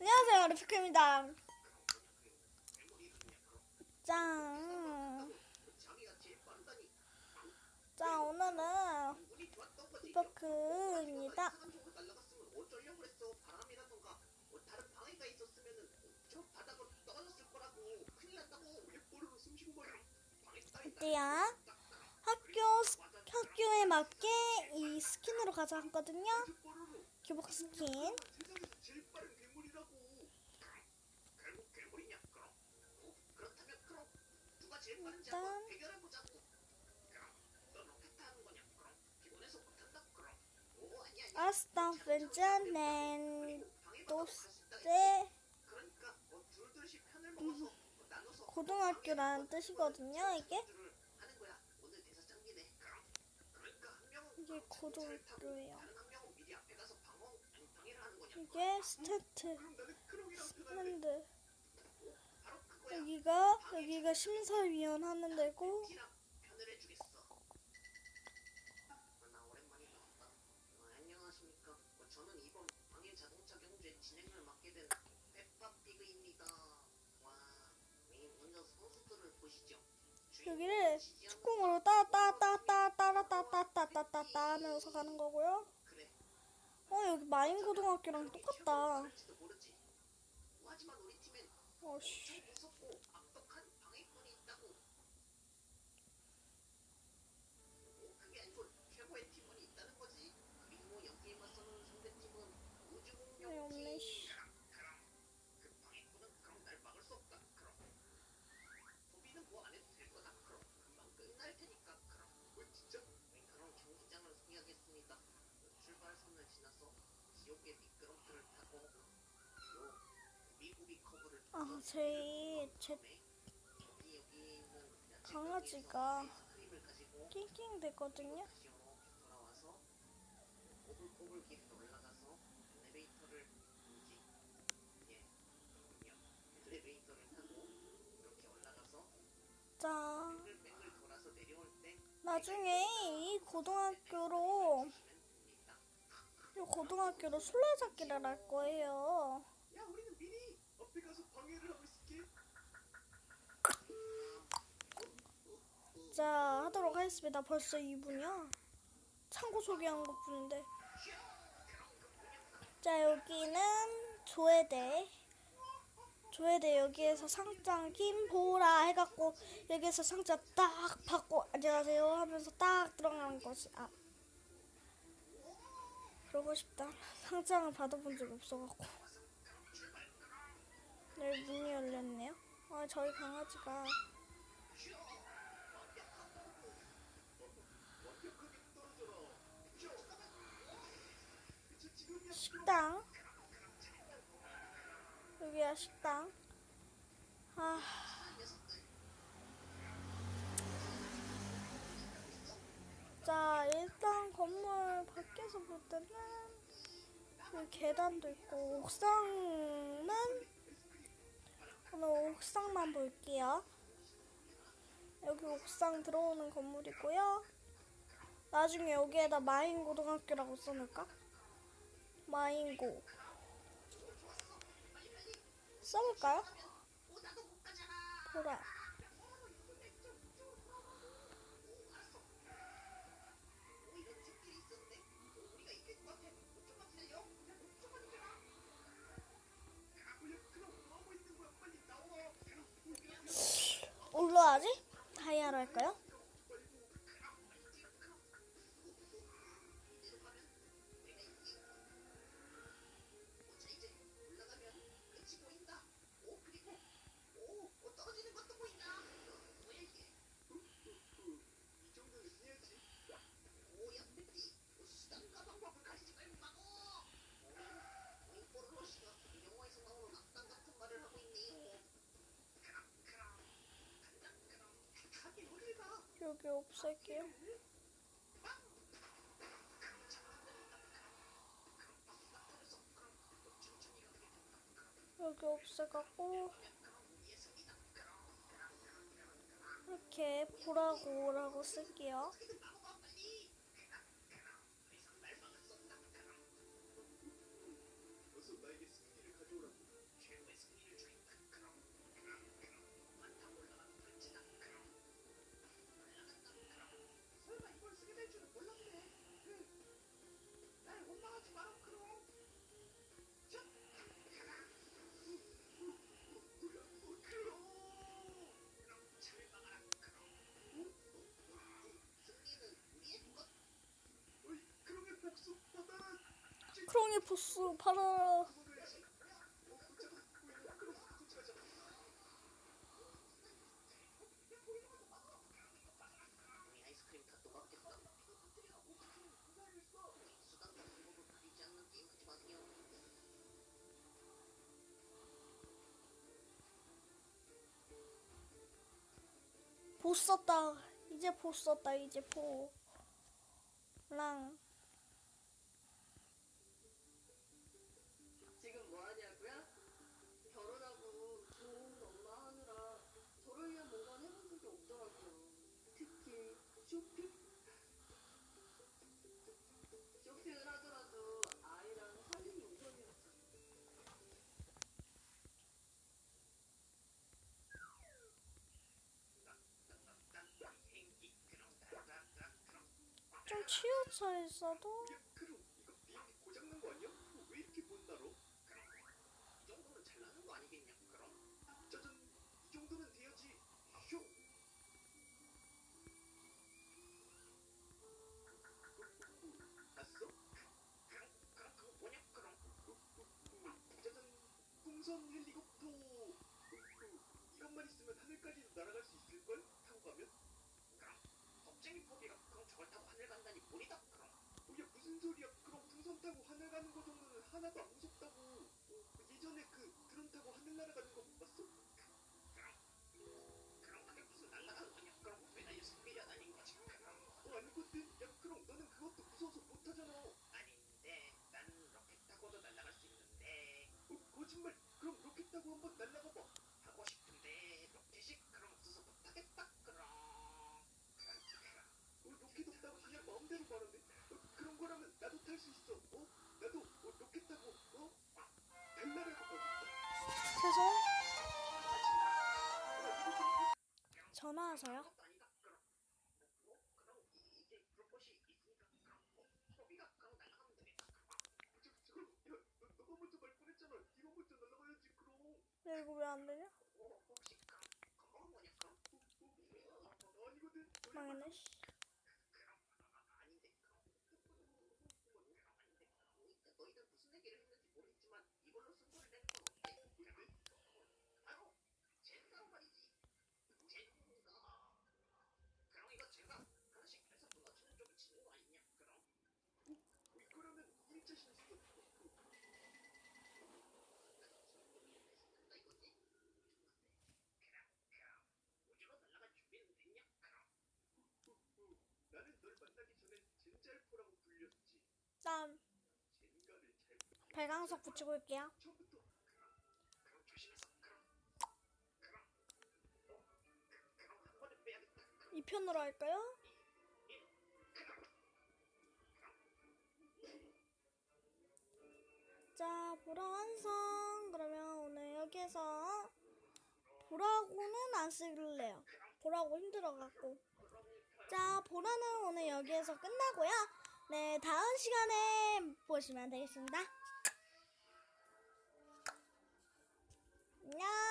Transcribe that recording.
안녕하세요, 리피크입니다. 짠. 자, 오늘은 리피크입니다. 어때요? 학교, 스- 학교에 맞게 이 스킨으로 가져왔거든요. 교복 스킨. 일단 아스탄 펜자넨 도스테 고등학교라는 뜻이거든요. 이게 이게 고등학교예요. 이게 스태트 스탠드 여기가 여기가 심사위원 하는 데고. 여기를 축구공으로 따따따따따따따따따따따 하면서 가는 거고요. 어 여기 마인 고등학교랑 똑같다. 好舒 아, 저희 제 강아지가 낑낑 대거든요. 자, 나중에 이 고등학교로 이 고등학교로 술래잡기를 할 거예요. 자 하도록 하겠습니다. 벌써 2분이야. 참고 소개한 것 뿐인데. 자 여기는 조회대. 조회대 여기에서 상장 김보라 해갖고 여기에서 상자 딱 받고 안녕하세요 하면서 딱 들어가는 것이 아 그러고 싶다. 상장을 받아본 적이 없어갖고. 여기 문이 열렸네요. 아 저희 강아지가 식당 여기야 식당 아 자, 일단 건물 밖에서 볼 때는 여기 계단도 있고 옥상은 오늘 옥상만 볼게요. 여기 옥상 들어오는 건물이고요. 나중에 여기에다 마인 고등학교라고 써놓을까? 마인고 써볼까요? 보라 올라가지? 다이아로 할까요? 여기 없앨게요. 여기 없애갖고 이렇게 보라고라고 쓸게요. 는 게임 하지 마세요. 보스 썼다. 이제 보스 썼다. 이제 포. 랑. 좀 치우쳐 있어도 풍선 헬리콥터. 이것만 있으면 하늘까지도 날아갈 수 있을 걸? 타고 가면? 그럼 겁쟁이 포비가 그럼 저걸 타고 하늘 간다니 무리다. 그럼 어, 야 무슨 소리야? 그럼 풍선 타고 하늘 가는 거 정도는 하나도 안 무섭다고. 어, 예전에 그 드론 타고 하늘 날아가는 거 타고 한번 봐. 하고 싶은데 로켓이 그럼 없어서 못하겠다. 그럼 어, 로켓 없다고 그냥 마음대로 말하네. 어, 그런 거라면 나도 탈 수 있어. 어? 나도 어, 로켓 타고 어? 달나라가 어, 죄송. 전화 와서요. 그것도 아니다. 그럼 뭐 그럼 이- 이게 로봇이 있으니까 그럼 뭐 포비가 그럼 날아가면 되겠다. 그럼 저, 저, 야, 너, 너가 먼저 말 꺼냈잖아. 네가 먼저 날아가야지 그럼. 야, 이거 왜 안 되냐? 망했네. 씨. 그럼 아, 아닌데 그럼 그럼 아닌데 그러니까 너희들 무슨 얘기를 했는지 모르겠지만 이걸로 승부를 내는 건 어때? 그럼 바로 젠가 말이지 젠가 그럼 이거 제가 하나씩 해서 무너지는 쪽이 지는 거 아니냐 그럼 어, 이거라면 1차 신수. 된다 이거지 그럼 그럼 우주로 날아갈 준비는 됐냐 그럼 나는 널 만나기 전에 젠잘포라고 잘 발광석 붙이고 올게요. 이 편으로 할까요? 자, 보라 완성. 그러면 오늘 여기에서 보라고는 안 쓸래요. 보라고 힘들어갖고. 자, 보라는 오늘 여기에서 끝나고요. 네, 다음 시간에 보시면 되겠습니다. 안녕!